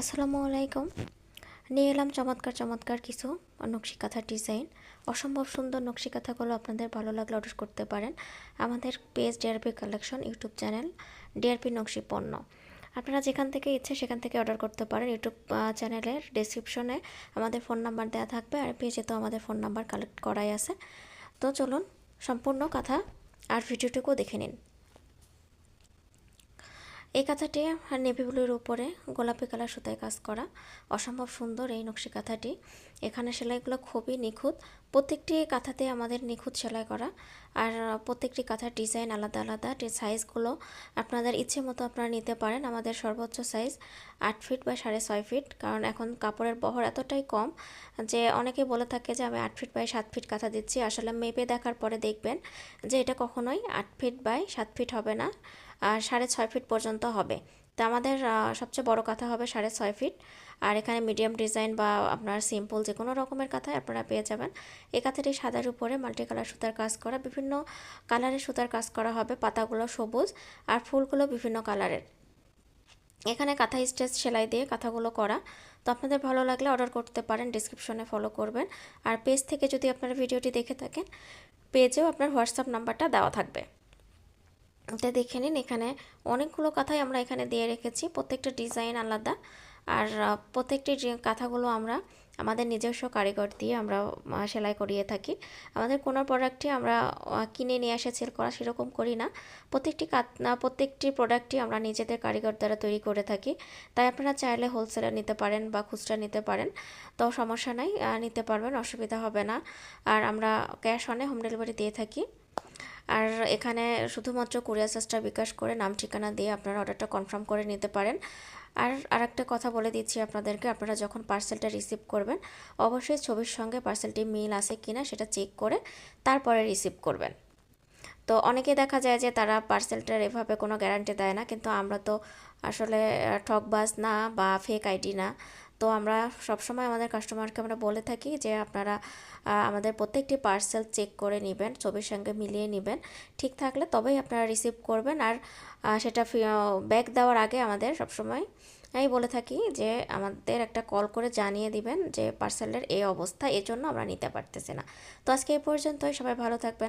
আসসালামু আলাইকুম। নিয়ে এলাম চমৎকার চমৎকার কিছু নকশি কাঁথার ডিজাইন অসম্ভব সুন্দর নকশি কাঁথাগুলো আপনাদের ভালো লাগলে অর্ডার করতে পারেন। আমাদের page DRP collection YouTube channel DRP নকশি পণ্য। আপনারা যেখান থেকে ইচ্ছে সেখান থেকে অর্ডার করতে পারেন। ইউটিউব চ্যানেলের ডিসক্রিপশনে আমাদের ফোন নাম্বার দেওয়া থাকবে আর পেজে তো আমাদের ফোন নাম্বার কালেক্ট করাই আছে। তো চলুন, সম্পূর্ণ কথা আর ভিডিওটুকু দেখে নিন। এই কাঁথাটি নেভি ব্লুর উপরে গোলাপি কালার সুতায় কাজ করা অসম্ভব সুন্দর এই নকশি কাঁথাটি। এখানে সেলাইগুলো খুবই নিখুঁত। প্রত্যেকটি কাঁথাতে আমাদের নিখুঁত সেলাই করা। আর প্রত্যেকটি কাঁথার ডিজাইন আলাদা আলাদা। সাইজগুলো আপনাদের ইচ্ছে মতো আপনারা নিতে পারেন, আমাদের সর্বোচ্চ সাইজ আট ফিট বা সাড়ে ছয় ফিট। কারণ এখন কাপড়ের বহর এতটাই কম যে অনেকে বলে থাকে যে, আমি আট ফিট বাই সাত ফিট কাঁথা দিচ্ছি। আসলে মেপে দেখার পরে দেখবেন যে এটা কখনোই আট ফিট বাই সাত ফিট হবে না। সাড়ে ছয় ফিট পর্যন্ত হবে। তো আমাদের সবচেয়ে বড় কাঁথা হবে সাড়ে ছয় ফিট। আর এখানে মিডিয়াম ডিজাইন বা আপনার সিম্পল যে কোনো রকমের কাঁথা আপনারা পেয়ে যাবেন। এই কাঁথাটি সাদার উপরে মাল্টি কালার সুতার কাজ করা, বিভিন্ন কালারের সুতার কাজ করা হবে, পাতাগুলো সবুজ আর ফুলগুলো বিভিন্ন কালারের এখানে কাঁথা স্টেচ সেলাই দিয়ে কাঁথাগুলো করা। তো আপনাদের ভালো লাগলে অর্ডার করতে পারেন ডিসক্রিপশনে ফলো করবেন। আর পেজ থেকে যদি আপনারা ভিডিওটি দেখে থাকেন পেজেও আপনার হোয়াটসঅ্যাপ নাম্বারটা দেওয়া থাকবে। এটা দেখে নিন, এখানে অনেকগুলো কাঁথাই আমরা এখানে দিয়ে রেখেছি, প্রত্যেকটা ডিজাইন আলাদা। আর প্রত্যেকটি কাঁথাগুলো আমরা আমাদের নিজস্ব কারিগর দিয়ে আমরা সেলাই করিয়ে থাকি। আমাদের কোনো প্রোডাক্টই আমরা কিনে নিয়ে এসে সেল করা সেরকম করি না। প্রত্যেকটি প্রত্যেকটি প্রোডাক্টই আমরা নিজেদের কারিগর দ্বারা তৈরি করে থাকি। তাই আপনারা চাইলে হোলসেলার নিতে পারেন বা খুচরা নিতে পারেন। তো সমস্যা নাই নিতে পারবেন, অসুবিধা হবে না। আর আমরা ক্যাশ অনে হোম ডেলিভারি দিয়ে থাকি। আর এখানে শুধুমাত্র কুরিয়ার সার্চটা বিকাশ করে নাম, ঠিকানা দিয়ে আপনারা অর্ডারটা কনফার্ম করে নিতে পারেন। আর আরেকটা কথা বলে দিচ্ছি আপনাদেরকে, আপনারা যখন পার্সেলটা রিসিভ করবেন, অবশ্যই ছবির সঙ্গে পার্সেলটি মিল আছে কিনা সেটা চেক করে তারপরে রিসিভ করবেন। তো অনেকে দেখা যায় যে তারা পার্সেলটার এভাবে কোনো গ্যারান্টি দেয় না, কিন্তু আমরা তো আসলে ঠকবাজ না বা ফেক আইডি না। তো আমরা সবসময় আমাদের কাস্টমারকে আমরা বলে থাকি যে, আপনারা আমাদের প্রত্যেকটি পার্সেল চেক করে নেবেন, ছবির সঙ্গে মিলিয়ে নেবেন। ঠিক থাকলে তবেই আপনারা রিসিভ করবেন। আর সেটা ব্যাক দেওয়ার আগে আমাদের সবসময় আমি বলে থাকি যে, আমাদের একটা কল করে জানিয়ে দিবেন যে পার্সেলের এই অবস্থা, এজন্য আমরা নিতে পারতেছি না। তো আজকে এই পর্যন্তই। সবাই ভালো থাকবেন।